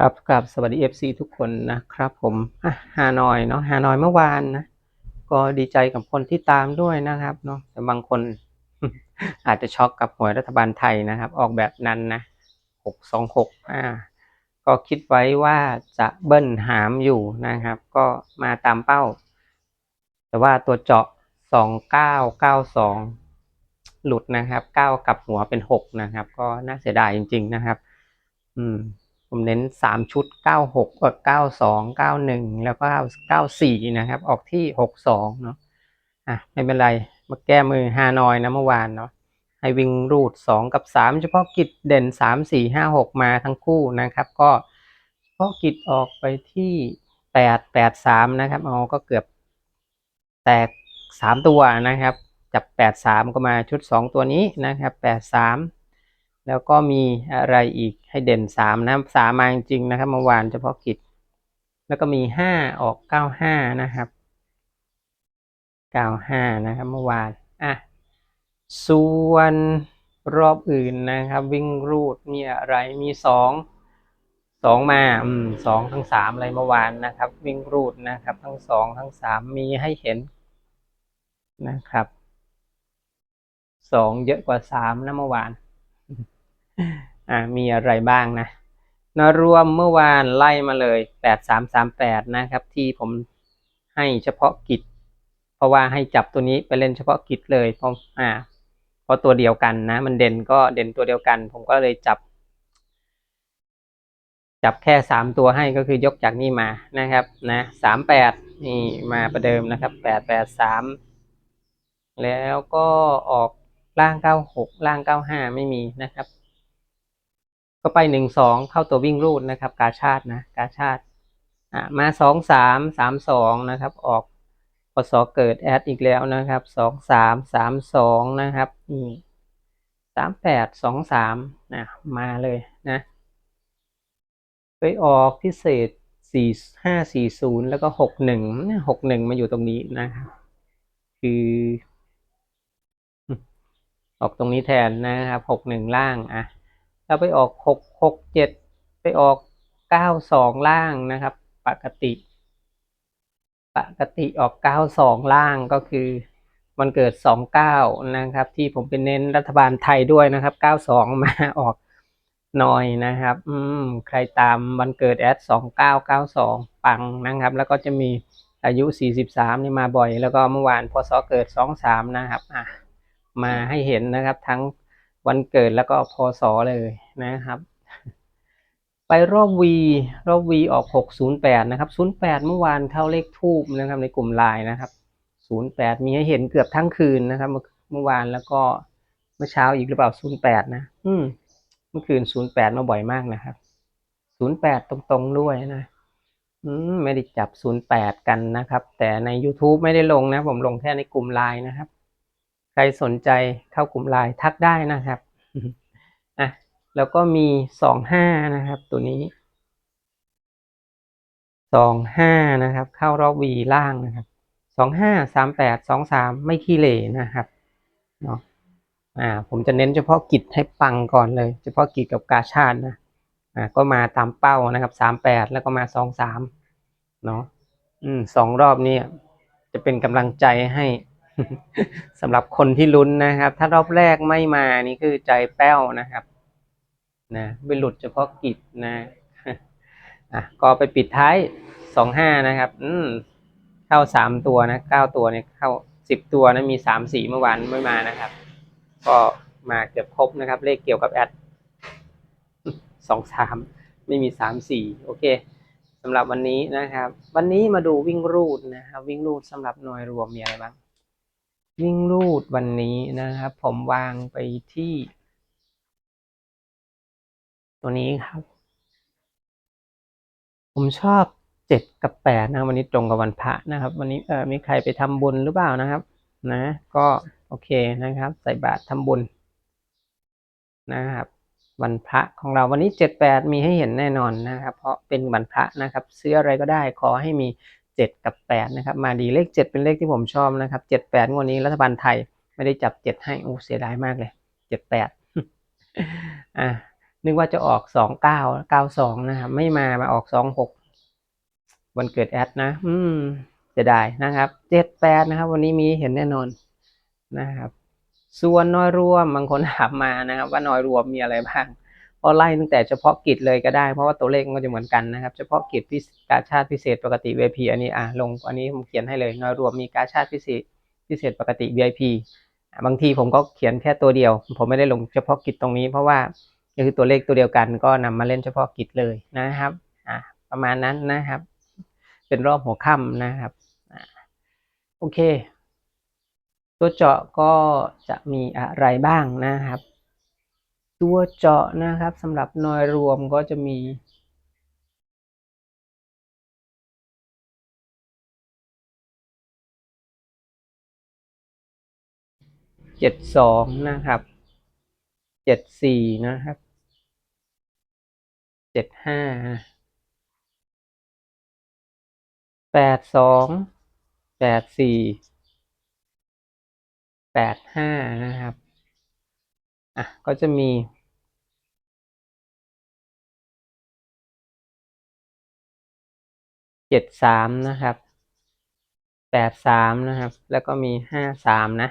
ครับกับสวัสดี FC ทุกคนนะครับผมฮานอยเนาะฮานอยเมื่อวานนะ ก็ดีใจกับคนที่ตามด้วยนะครับเนาะแต่บางคนอาจจะช็อกกับหวยรัฐบาลไทยนะครับ ออกแบบนั้นนะหกสองหกอ่าก็คิดไว้ว่าจะเบิ้ลหามอยู่นะครับ ก็มาตามเป้า แต่ว่าตัวเจาะสองเก้าเก้าสองหลุดนะครับเก้ากับหัวเป็นหกนะครับ ก็น่าเสียดายจริง ๆนะครับ อืม ผมเน้นสามชุดเก้าหกเก้าสองเก้าหนึ่งแล้วก็เก้าสี่นะครับ ออกที่หกสองเนาะอะไม่เป็นไร มาแก้มือฮานอยนะเมื่อวานเนาะให้วิ่งรูดสองกับสามเฉพาะกิจเด่นสามสี่ห้าหกมาทั้งคู่นะครับ ก็เฉพาะกิจออกไปที่แปดแปดสามนะครับอ๋อก็เกือบแตกสามตัวนะครับ จับแปดสามก็มาชุดสองตัวนี้นะครับแปดสาม แล้วก็มีอะไรอีกให้เด่นสามนะสามมาจริงนะครับเมื่อวานเฉพาะกิจ แล้วก็มีห้าออกเก้าห้านะครับเก้าห้านะครับเมื่อวานอะส่วนรอบอื่นนะครับ วิ่งรูดมีอะไรมีสองสองมาอืมสองทั้งสามอะไรเมื่อวานนะครับ วิ่งรูดนะครับ ทั้งสองทั้งสามมีให้เห็นนะครับสองเยอะกว่าสามนะเมื่อวาน อ่ามีอะไรบ้างนะนรวมเมื่อวานไล่มาเลยแปดสามสามแปดนะครับ ที่ผมให้เฉพาะกิจ เพราะว่าให้จับตัวนี้ไปเล่นเฉพาะกิจเลยเพราะอ่าเพราะตัวเดียวกันนะ มันเด่นก็เด่นตัวเดียวกัน ผมก็เลยจับ จับแค่สามตัวให้ก็คือยกจากนี่มานะครับนะสามแปดนี่มาประเดิมนะครับแปดแปดสามแล้วก็ออกล่างเก้าหกล่างเก้าห้าไม่มีนะครับ ก็ไปหนึ่งสองเข้าตัววิ่งรูดนะครับ กาชาตินะกาชาติอ่ามาสองสามสามสองนะครับ ออกพศเกิดแอดอีกแล้วนะครับสองสามสามสองนะครับนี่สามแปดสองสามนะมาเลยนะไปออกพิเศษสี่ห้าสี่ศูนย์แล้วก็หกหนึ่งหกหนึ่งมาอยู่ตรงนี้นะครับ คือ ออกตรงนี้แทนนะครับหกหนึ่งล่างอะ แล้วไปออกหกหกเจ็ดไปออกเก้าสองล่างนะครับ ปกติ ปกติออกเก้าสองล่างก็คือมันเกิดสองเก้านะครับ ที่ผมเป็นเน้นรัฐบาลไทยด้วยนะครับเก้าสองมาออกหน่อยนะครับ อืม ใครตามวันเกิดแอดสองเก้าเก้าสองปังนะครับ แล้วก็จะมีอายุสี่สิบสามนี่มาบ่อย แล้วก็เมื่อวานพศเกิดสองสามนะครับ อะ มาให้เห็นนะครับทั้ง วันเกิดแล้วก็พศเลยนะครับ ไปรอบวีรอบวีออกหกศูนย์แปดนะครับศูนย์แปดเมื่อวานเข้าเลขทูบนะครับ ในกลุ่มไลน์นะครับศูนย์แปดมีให้เห็นเกือบทั้งคืนนะครับ เมื่อวานแล้วก็เมื่อเช้าอีกหรือเปล่าศูนย์แปดนะ อืม เมื่อคืนศูนย์แปดมาบ่อยมากนะครับศูนย์แปดตรงๆด้วยนะอืมไม่ได้จับศูนย์แปดกันนะครับ แต่ใน YouTube ไม่ได้ลงนะ ผมลงแค่ในกลุ่มไลน์นะครับ ใครสนใจเข้ากลุ่มไลน์ทักได้นะครับอะแล้วก็มีสองห้านะครับ ตัวนี้สองห้านะครับ เข้ารอบวีล่างนะครับสองห้าสามแปดสองสามไม่ขี้เหร่นะครับเนาะอ่าผมจะเน้นเฉพาะกิจให้ปังก่อนเลย เฉพาะกิจกับกาชาตินะอ่าก็มาตามเป้านะครับสามแปดแล้วก็มาสองสามเนาะอืมสองรอบนี้จะเป็นกำลังใจให้ สำหรับคนที่ลุ้นนะครับ ถ้ารอบแรกไม่มานี่คือใจแป้วนะครับ นะไปหลุดเฉพาะกิจนะอะก็ไปปิดท้ายสองห้านะครับ อืมเข้าสามตัวนะเก้าตัวเนี่ยเข้าสิบตัวนะมีสามสี่เมื่อวานไม่มานะครับ ก็มาเกือบครบนะครับ เลขเกี่ยวกับแอดสองสามไม่มีสามสี่โอเคสำหรับวันนี้นะครับ วันนี้มาดูวิ่งรูดนะครับ วิ่งรูดสำหรับหน่วยรวมมีอะไรบ้าง วิ่งรูดวันนี้นะครับ ผมวางไปที่ ตัวนี้ครับ ผมชอบเจ็ดกับแปดนะวันนี้ตรงกับวันพระนะครับ วันนี้เออมีใครไปทำบุญหรือเปล่านะครับ นะ ก็โอเคนะครับ ใส่บาตรทำบุญนะครับ วันพระของเราวันนี้เจ็ดแปดมีให้เห็นแน่นอนนะครับ เพราะเป็นวันพระนะครับ ซื้ออะไรก็ได้ขอให้มี เจ็ดกับแปดนะครับ มาดีเลขเจ็ดเป็นเลขที่ผมชอบนะครับเจ็ดแปดงวดนี้รัฐบาลไทยไม่ได้จับเจ็ดให้โอ้เสียดายมากเลยเจ็ดแปดอะนึกว่าจะออกสองเก้าเก้าสองนะครับ ไม่มามาออกสองหกวันเกิดแอดนะ อืมจะได้นะครับเจ็ดแปดนะครับ วันนี้มีเห็นแน่นอนนะครับ ส่วนน้อยรวมบางคนถามมานะครับ ว่าน้อยรวมมีอะไรบ้าง ก็ไล่ตั้งแต่เฉพาะกิจเลยก็ได้ เพราะว่าตัวเลขมันก็จะเหมือนกันนะครับ เฉพาะกิจพิกาชาติพิเศษปกติ VIP อันนี้อะลงอันนี้ผมเขียนให้เลยน้อยรวมมีกาชาติพิเศษพิเศษปกติ VIP อะบางทีผมก็เขียนแค่ตัวเดียว ผมไม่ได้ลงเฉพาะกิจตรงนี้ เพราะว่าก็คือตัวเลขตัวเดียวกันก็นำมาเล่นเฉพาะกิจเลยนะครับอะประมาณนั้นนะครับ เป็นรอบหัวค่ำนะครับอะโอเค ตัวเจาะก็จะมีอะไรบ้างนะครับ ตัวเจาะนะครับสำหรับหน่วยรวมก็จะมีเจ็ดสองนะครับเจ็ดสี่นะครับเจ็ดห้าแปดสองแปดสี่แปดห้านะครับ อะก็จะมี เจ็ดสามนะครับแปดสามนะครับ แล้วก็มีห้าสามนะ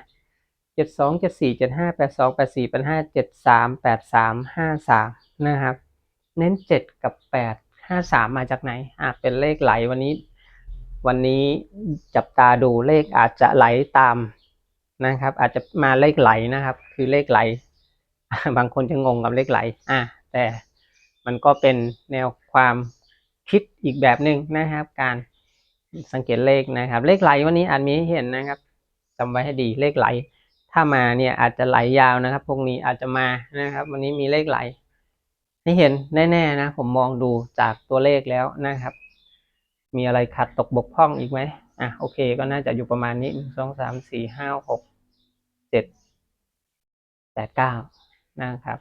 เจ็ดสองเจ็ดสี่เจ็ดห้าแปดสองแปดสี่แปดห้าเจ็ดสามแปดสามห้าสามนะครับ เน้นเจ็ดกับแปดห้าสามมาจากไหนอะเป็นเลขไหลวันนี้ วันนี้จับตาดูเลขอาจจะไหลตามนะครับ อาจจะมาเลขไหลนะครับ คือเลขไหล บางคนจะงงกับเลขไหล อะแต่มันก็เป็นแนวความคิดอีกแบบหนึ่งนะครับ การสังเกตเลขนะครับ เลขไหลวันนี้อาจมีให้เห็นนะครับจำไว้ให้ดีเลขไหล ถ้ามาเนี่ยอาจจะไหลยาวนะครับ พวกนี้อาจจะมานะครับ วันนี้มีเลขไหล ให้เห็นแน่ๆนะผมมองดูจากตัวเลขแล้วนะครับ มีอะไรขัดตกบกพร่องอีกไหมอะโอเคก็น่าจะอยู่ประมาณนี้หนึ่งสองสามสี่ห้าหกเจ็ดแปดเก้า นะครับ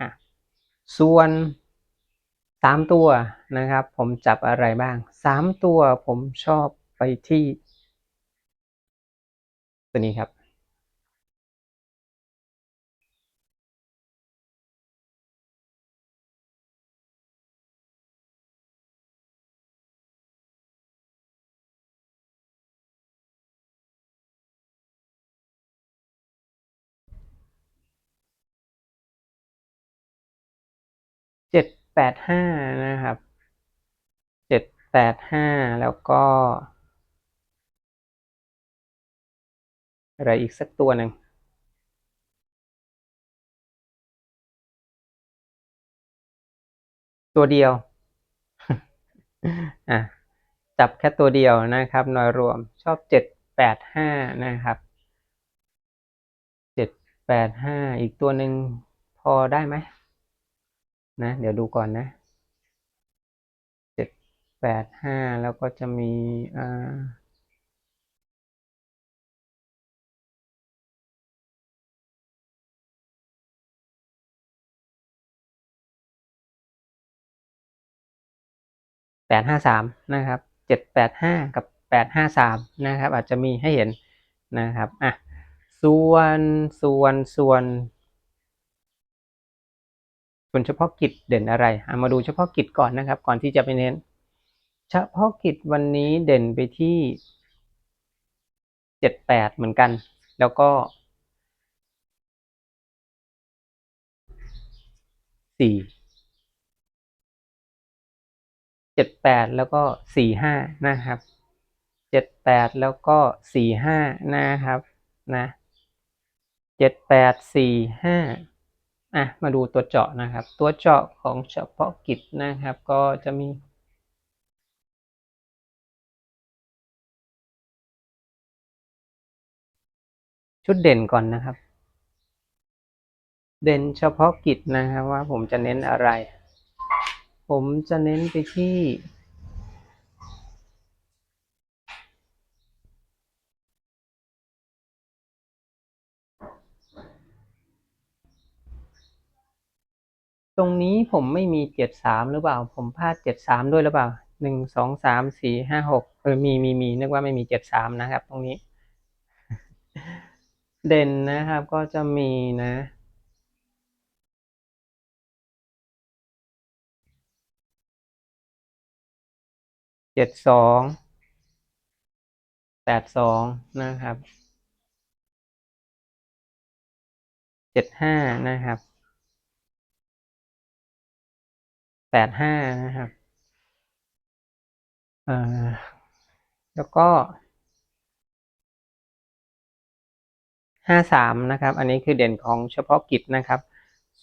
อะส่วนสามตัวนะครับ ผมจับอะไรบ้างสามตัวผมชอบไปที่ ตัวนี้ครับ เจ็ดแปดห้านะครับเจ็ดแปดห้าแล้วก็ อะไรอีกสักตัวหนึ่งตัวเดียว อะ จับแค่ตัวเดียวนะครับหน่วยรวมชอบเจ็ดแปดห้านะครับเจ็ดแปดห้าอีกตัวหนึ่งพอได้ไหม นะ เดี๋ยวดูก่อนนะเจ็ดแปดห้าแล้วก็จะมีอ่าแปดห้าสามนะครับเจ็ดแปดห้ากับแปดห้าสามนะครับ อาจจะมีให้เห็นนะครับอะส่วนส่วนส่วน ส่วนเฉพาะกิจเด่นอะไรอะมาดูเฉพาะกิจก่อนนะครับ ก่อนที่จะไปเน้น เฉพาะกิจวันนี้เด่นไปที่เจ็ดแปดเหมือนกัน แล้วก็สี่เจ็ดแปดแล้วก็สี่ห้านะครับเจ็ดแปดแล้วก็สี่ห้านะครับนะเจ็ดแปดสี่ห้า อะมาดูตัวเจาะนะครับ ตัวเจาะของเฉพาะกิจนะครับ ก็จะมีชุดเด่นก่อนนะครับ เด่นเฉพาะกิจนะครับว่าผมจะเน้นอะไร ผมจะเน้นไปที่ ตรงนี้ผมไม่มีเจ็ดสามหรือเปล่า ผมพลาดเจ็ดสามด้วยหรือเปล่าหนึ่งสองสามสี่ห้าหกเออมีมีมีนึกว่าไม่มีเจ็ดสามนะครับ ตรงนี้ เด่นนะครับก็จะมีนะเจ็ดสองแปดสองนะครับเจ็ดห้านะครับ แปดห้านะครับอ่อแล้วก็ห้าสามนะครับ อันนี้คือเด่นของเฉพาะกิจนะครับ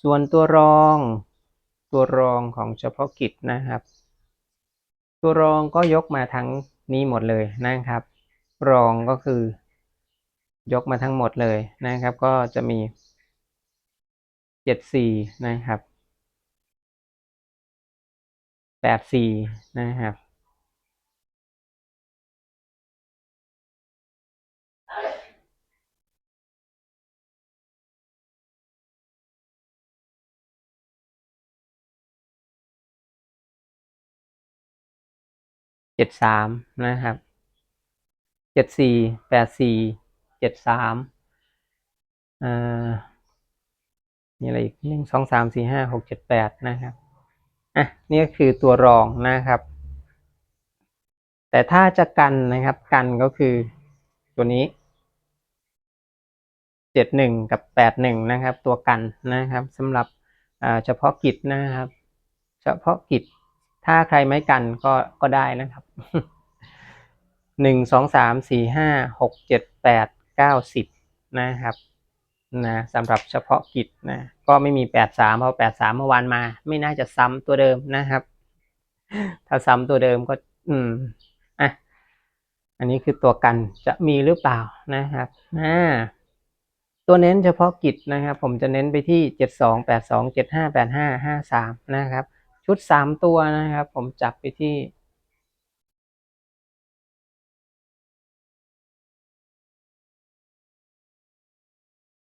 ส่วนตัวรองตัวรองของเฉพาะกิจนะครับ ตัวรองก็ยกมาทั้งนี้หมดเลยนะครับ รองก็คือยกมาทั้งหมดเลยนะครับ ก็จะมีเจ็ดสี่นะครับ แปดสี่นะครับเจ็ดสามนะครับเจ็ดสี่แปดสี่เจ็ดสามอ่ามีอะไรอีกหนึ่งสองสามสี่ห้าหกเจ็ดแปดนะครับ อะนี่ก็คือตัวรองนะครับ แต่ถ้าจะกันนะครับ กันก็คือตัวนี้เจ็ดหนึ่งกับแปดหนึ่งนะครับ ตัวกันนะครับสำหรับเฉพาะกิจนะครับ เฉพาะกิจถ้าใครไม่กันก็ก็ได้นะครับหนึ่งสองสามสี่ห้าหกเจ็ดแปดเก้าสิบนะครับ นะสำหรับเฉพาะกิจนะก็ไม่มีแปดสามเพราะแปดสามเมื่อวานมา ไม่น่าจะซ้ำตัวเดิมนะครับ ถ้าซ้ำตัวเดิมก็ อืมอะอันนี้คือตัวกันจะมีหรือเปล่านะครับอ่าตัวเน้นเฉพาะกิจนะครับ ผมจะเน้นไปที่เจ็ดสองแปดสองเจ็ดห้าแปดห้าห้าสามนะครับ ชุดสามตัวนะครับ ผมจับไปที่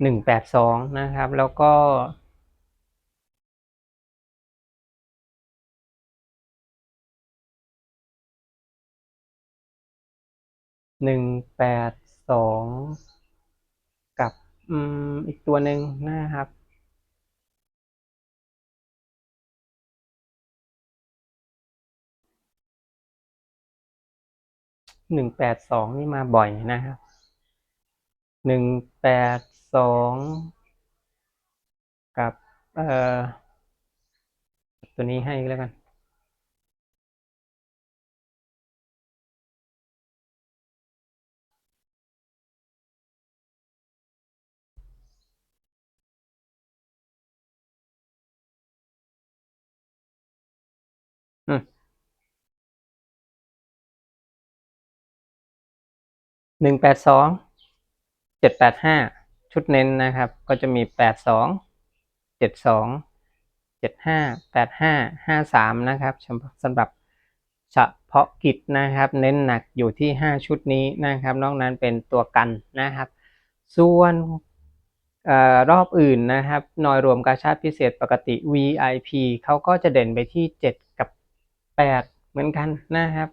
หนึ่งแปดสองนะครับ แล้วก็หนึ่งแปดสองกับอืมอีกตัวหนึ่งนะครับหนึ่งแปดสองนี่มาบ่อยนะครับหนึ่งแปด สองกับเอ่อตัวนี้ให้แล้วกันหนึ่งแปดสองเจ็ดแปดห้า ชุดเน้นนะครับ ก็จะมีแปดสองเจ็ดสองเจ็ดห้าแปดห้าห้าสามนะครับสำหรับเฉพาะกิจนะครับ เน้นหนักอยู่ที่ห้าชุดนี้นะครับ นอกนั้นเป็นตัวกันนะครับ ส่วนออรอบอื่นนะครับนอยรวมกาชาติพิเศษปกติ VIP เขาก็จะเด่นไปที่เจ็ดกับแปดเหมือนกันนะครับ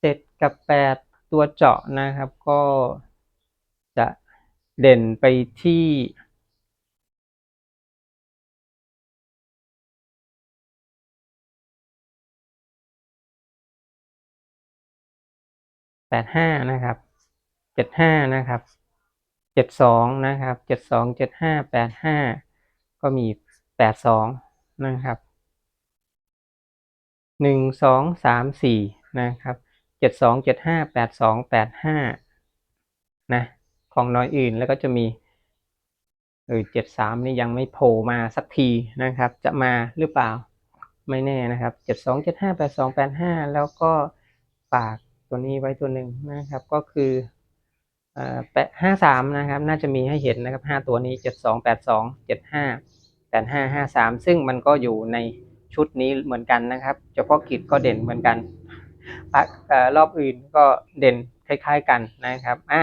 เจ็ดกับแปดตัวเจาะนะครับก็จะ เด่นไปที่แปดห้านะครับเจ็ดห้านะครับเจ็ดสองนะครับเจ็ดสองเจ็ดห้าแปดห้าก็มีแปดสองนะครับหนึ่งสองสามสี่นะครับเจ็ดสองเจ็ดห้าแปดสองแปดห้านะ ของน้อยอื่นแล้วก็จะมีเออเจ็ดสามนี่ยังไม่โผล่มาสักทีนะครับ จะมาหรือเปล่าไม่แน่นะครับเจ็ดสองเจ็ดห้าแปดสองแปดห้าแล้วก็ฝากตัวนี้ไว้ตัวหนึ่งนะครับ ก็คือเอ่อแปดห้าสามนะครับ น่าจะมีให้เห็นนะครับห้าตัวนี้เจ็ดสองแปดสองเจ็ดห้าแปดห้าห้าสามซึ่งมันก็อยู่ในชุดนี้เหมือนกันนะครับ เฉพาะกิจก็เด่นเหมือนกันรอบอื่นก็เด่นคล้าย ๆกันนะครับอ่า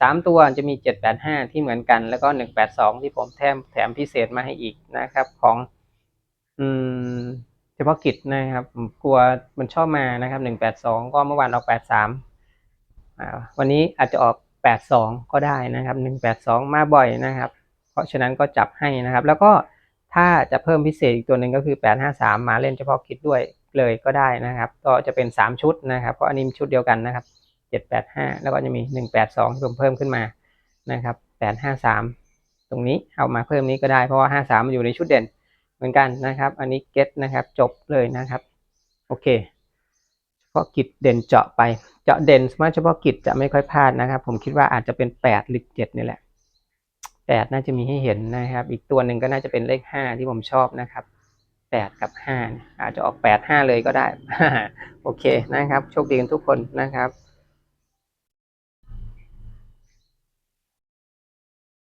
สามตัวจะมีเจ็ดแปดห้าที่เหมือนกันแล้วก็หนึ่งแปดสองที่ผมแถมแถมพิเศษมาให้อีกนะครับ ของอืมเฉพาะกิจนะครับกลัวมันชอบมานะครับหนึ่งแปดสองก็เมื่อวานออกแปดสามวันนี้อาจจะออกแปดสองก็ได้นะครับหนึ่งแปดสองมาบ่อยนะครับ เพราะฉะนั้นก็จับให้นะครับ แล้วก็ถ้าจะเพิ่มพิเศษอีกตัวหนึ่งก็คือแปดห้าสามมาเล่นเฉพาะกิจด้วยเลยก็ได้นะครับ ก็จะเป็นสามชุดนะครับเพราะอันนี้มันชุดเดียวกันนะครับ เจ็ดแปดห้าแล้วก็จะมีหนึ่งแปดสองที่ผมเพิ่มขึ้นมานะครับแปดห้าสามตรงนี้เอามาเพิ่มนี้ก็ได้เพราะว่าห้าสามมันอยู่ในชุดเด่นเหมือนกันนะครับ อันนี้เก็ตนะครับจบเลยนะครับโอเคเฉพาะกิจเด่นเจาะไปเจาะเด่นสมาร์ทเฉพาะกิจจะไม่ค่อยพลาดนะครับ ผมคิดว่าอาจจะเป็นแปดหรือเจ็ดนี่แหละแปดน่าจะมีให้เห็นนะครับ อีกตัวหนึ่งก็น่าจะเป็นเลขห้าที่ผมชอบนะครับแปดกับห้าอาจจะออกแปดห้าเลยก็ได้ โอเคนะครับ โชคดีกันทุกคนนะครับ